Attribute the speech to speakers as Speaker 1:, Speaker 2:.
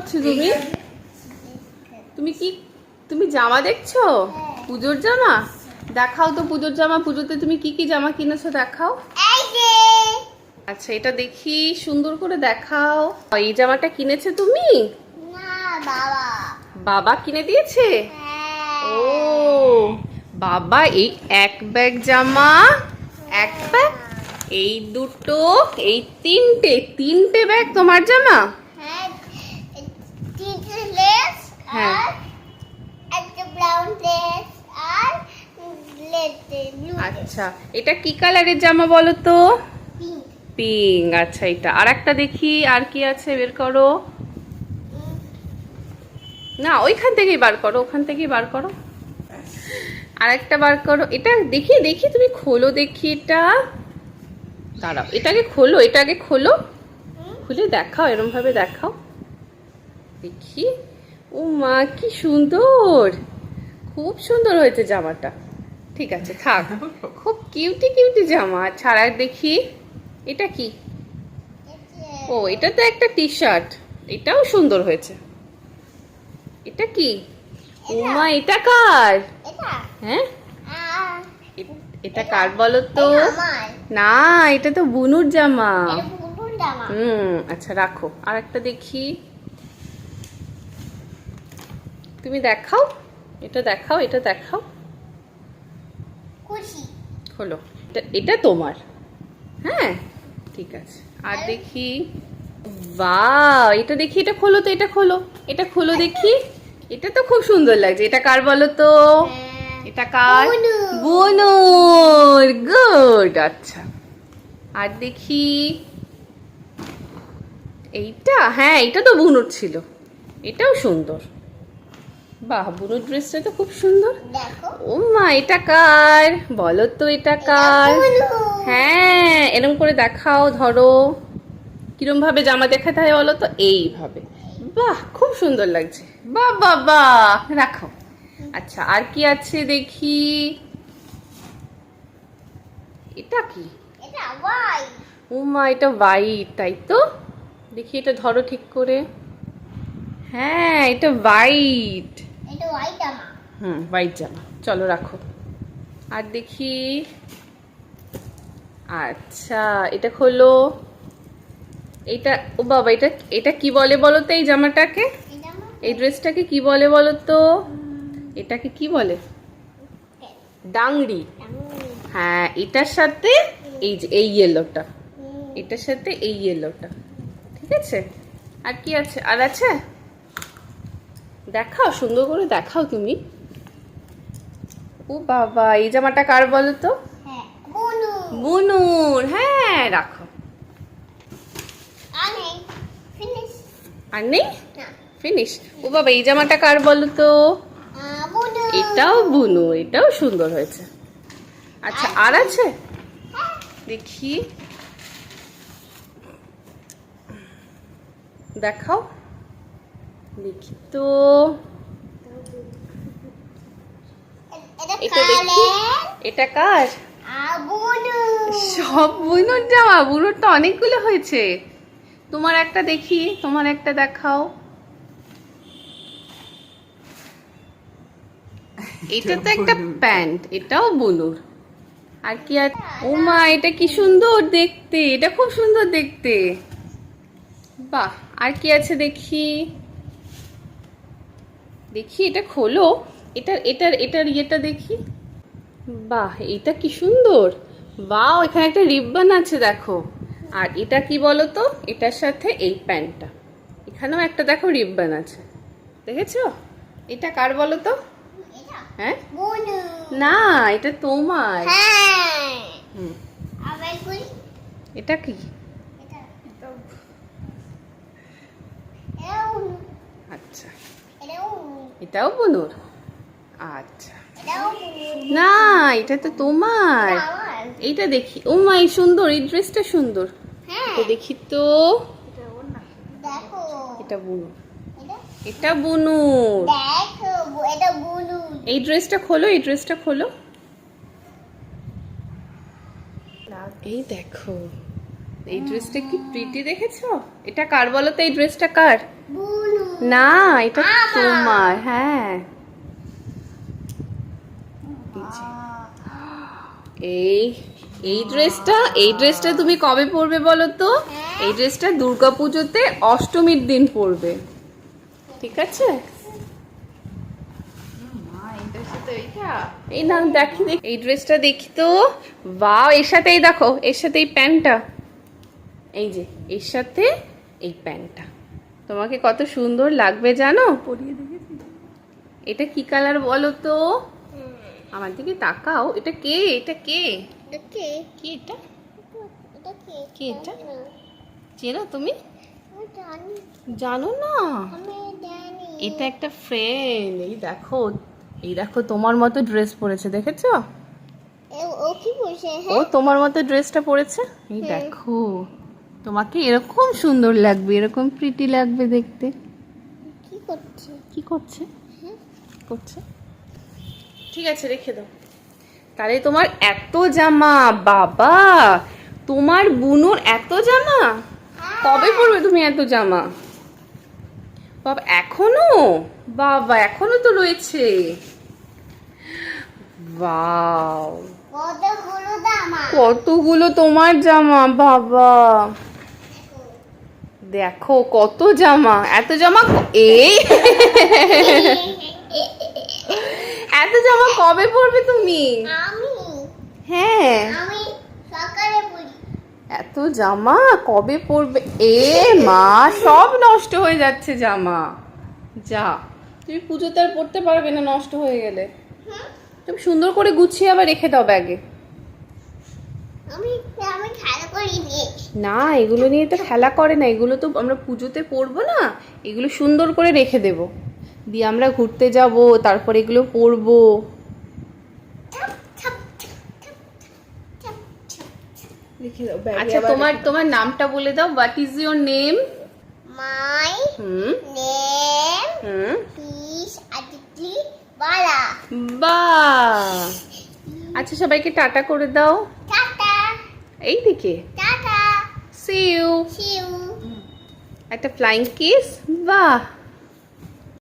Speaker 1: করছ তুমি? তুমি কি তুমি জামা দেখছ? পুজোর জামা? দেখাও তো পুজোর জামা। পুজোতে তুমি কি কি জামা কিনেছো দেখাও। আচ্ছা এটা দেখি সুন্দর করে দেখাও। এই জামাটা কিনেছে তুমি?
Speaker 2: বাবা।
Speaker 1: বাবা কিনে দিয়েছে?
Speaker 2: হ্যাঁ।
Speaker 1: ও বাবা এই এক ব্যাগ জামা এক ব্যাগ? এই দুটো এই তিনটে তিনটে ব্যাগ তোমার জামা?
Speaker 2: লেস
Speaker 1: হ্যাঁ।
Speaker 2: একটা ব্রাউন ড্রেস আর
Speaker 1: আচ্ছা এটা কি কালারের জামা বলো তো?
Speaker 2: পিঙ্ক
Speaker 1: পিঙ্ক আচ্ছা এটা। আর একটা দেখি আর কি আছে বের করো। না ওইখান থেকেই বার করো ওখান থেকেই বার করো। আর একটা বার করো। এটা দেখি দেখি তুমি খোলো দেখি এটা। দাঁড়াও এটাকে খোলো এটাকে খোলো। খুলে দেখাও এরম ভাবে দেখাও। দেখি। ও মা কি সুন্দর। খুব সুন্দর হয়েছে জামাটা। ঠিক আছে থাক। খুব কিউটি কিউটি জামা। ছাড়া দেখি এটা কি? ও এটা তো একটা টি শার্ট এটাও সুন্দর হয়েছে। এটা কি? ও মা এটা কার? হ্যাঁ? এটা কার বলো তো? না এটা তো বুনুর জামা। হুম আচ্ছা রাখো। আর একটা দেখি। তুমি দেখাও এটা দেখাও এটা দেখাও।
Speaker 2: খুশি।
Speaker 1: হলো এটা এটা তোমার। হ্যাঁ ঠিক আছে। আর দেখি বা এটা দেখি এটা খোলো তো এটা খোলো। এটা খোলো দেখি। এটা তো খুব সুন্দর লাগছে। এটা কার বলো তো?
Speaker 2: হ্যাঁ।
Speaker 1: এটা কার।
Speaker 2: বুনুর
Speaker 1: গুড আচ্ছা। আর দেখি এইটা? হ্যাঁ এটা তো বুনুর ছিল। এটাও সুন্দর। বাহ বুনুর ড্রেসটা তো খুব সুন্দর। ও মা এটা কার? বলো তো এটা কার? হ্যাঁ এরকম করে দেখাও ধরো। কিরম ভাবে জামা দেখাতে হয় বলো তো? এইভাবে। বাহ খুব সুন্দর লাগছে। বাহ বাহ বাহ রাখো। আচ্ছা আর কি আছে দেখি? এটা কি? ও মা এটা হোয়াইট তাই তো? দেখি এটা ধরো ঠিক করে। হ্যাঁ এটা হোয়াইট হুম হোয়াইট জামা চলো রাখো। আর দেখি। আচ্ছা এটা খোলো। এটা ও বাবা এটা এটা কি বলে বলো তো এই জামাটাকে? এই ড্রেসটাকে কি বলে বলো তো? এটাকে কি বলে? ডাংরি। হ্যাঁ এটার সাথে এই যে এই ইয়েলোটা এটার সাথে এই ইয়েলোটা ঠিক আছে? আর কি আছে? আর আছে? দেখাও সুন্দর করে দেখাও তুমি। ও বাবা এই জামাটা কার বলো তো?
Speaker 2: হ্যাঁ
Speaker 1: বুনুর। হ্যাঁ রাখো।
Speaker 2: ফিনিশ
Speaker 1: আর নেই? ফিনিশ ও বাবা এই জামাটা কার বলো তো? এটাও বুনু এটাও সুন্দর হয়েছে। আচ্ছা আর আছে? দেখি। দেখাও। দেখি তো
Speaker 2: এটা
Speaker 1: এটা দেখি। এটা কার? সব বুনুর জামা বুনুর তো অনেকগুলো হয়েছে। তোমার একটা দেখি তোমার একটা দেখাও। এটা তো একটা প্যান্ট এটাও বুনুর। আর কি আছে ও মা এটা কি সুন্দর দেখতে এটা খুব সুন্দর দেখতে। বাহ আর কি আছে দেখি? দেখি এটা খোলো। এটার এটার এটার ইয়েটা দেখি। বাহ এটা কি সুন্দর। বাহ এখানে একটা রিবন আছে দেখো। আর এটা কি বলো তো এটার সাথে এই প্যান্টটা এখানেও একটা দেখো রিবন আছে। দেখেছ? এটা কার বলো তো হ্যাঁ না এটা তোমার।
Speaker 2: হ্যাঁ।
Speaker 1: এটা কি
Speaker 2: এটা এটাও বুনু
Speaker 1: আচ্ছা
Speaker 2: এটাও বুনু
Speaker 1: এটাও বুনুর আচ্ছা। না এটা তো তোমার। এইটা দেখি। ও মা এই সুন্দর এই ড্রেসটা সুন্দর।
Speaker 2: হ্যাঁ।
Speaker 1: এটা দেখি তো।
Speaker 2: দেখো।
Speaker 1: এটা বুনুর
Speaker 2: এটা?
Speaker 1: বুনুর এই ড্রেসটা খোলো এই ড্রেসটা খোলো। এই দেখো। এই ড্রেসটা কি প্রিটি দেখেছ? এটা কার বলো তো? এই ড্রেসটা কার? না এটা তোমার হ্যাঁ। এই এই ড্রেসটা এই ড্রেসটা তুমি কবে পরবে বলো তো? এই ড্রেসটা দুর্গাপুজোতে অষ্টমীর দিন পরবে। ঠিক আছে? এই না দেখি দেখি। এই ড্রেসটা দেখি তো। বাও এর সাথে এই দেখো এর সাথে এই প্যান্টটা। এই যে এর সাথে এই প্যান্টটা। তোমাকে কত সুন্দর লাগবে জানো? পরিয়ে দেখেছি। এটা কি কালার বলো তো? আমার দিকে তাকাও। এটা কে? এটা কে?
Speaker 2: এটা কে?
Speaker 1: কি এটা?
Speaker 2: এটা কে?
Speaker 1: কি এটা? চেনো তুমি?
Speaker 2: জানো।
Speaker 1: না?
Speaker 2: আমি
Speaker 1: এটা একটা ফ্রেন্ড এই দেখো এই দেখো তোমার মতো ড্রেস পরেছে দেখেছ?
Speaker 2: ও কি বলছে
Speaker 1: ও
Speaker 2: হ্যাঁ।
Speaker 1: তোমার মতো ড্রেসটা পরেছে? এই দেখো। তোমাকে এরকম সুন্দর লাগবে এরকম প্রিটি লাগবে দেখতে।
Speaker 2: কি করছে?
Speaker 1: কি করছে? করছে। ঠিক আছে রেখে দাও। তাহলে তোমার এত জামা বাবা! তোমার বুনুর এত জামা? কবে পরবে তুমি এত জামা? বাবা এখনও? বাবা এখনও তো রয়েছে।
Speaker 2: কতগুলো
Speaker 1: তোমার জামা বাবা! দেখো কত জামা এত জামা এই এত জামা কবে পরবে তুমি? হ্যাঁ। এত জামা কবে পরবে? এ মা সব নষ্ট হয়ে যাচ্ছে জামা। যা তুমি পুজোতে আর পড়তে পারবে না নষ্ট হয়ে গেলে। তুমি সুন্দর করে গুছিয়ে আবার রেখে দাও ব্যাগে।
Speaker 2: নি
Speaker 1: না এগুলো নিয়ে তো খেলা করে না। এগুলো তো আমরা পুজোতে পরবো না। এগুলো সুন্দর করে রেখে দেব। দিয়ে আমরা ঘুরতে যাব তারপর এগুলো পরবো। আচ্ছা তোমার তোমার নামটা বলে দাও। What is your name
Speaker 2: my name Aditi Bala
Speaker 1: বা আচ্ছা সবাইকে টাটা করে দাও। এই দিকে
Speaker 2: tata
Speaker 1: see you
Speaker 2: see you
Speaker 1: একটা ফ্লাইং কিস বাহ।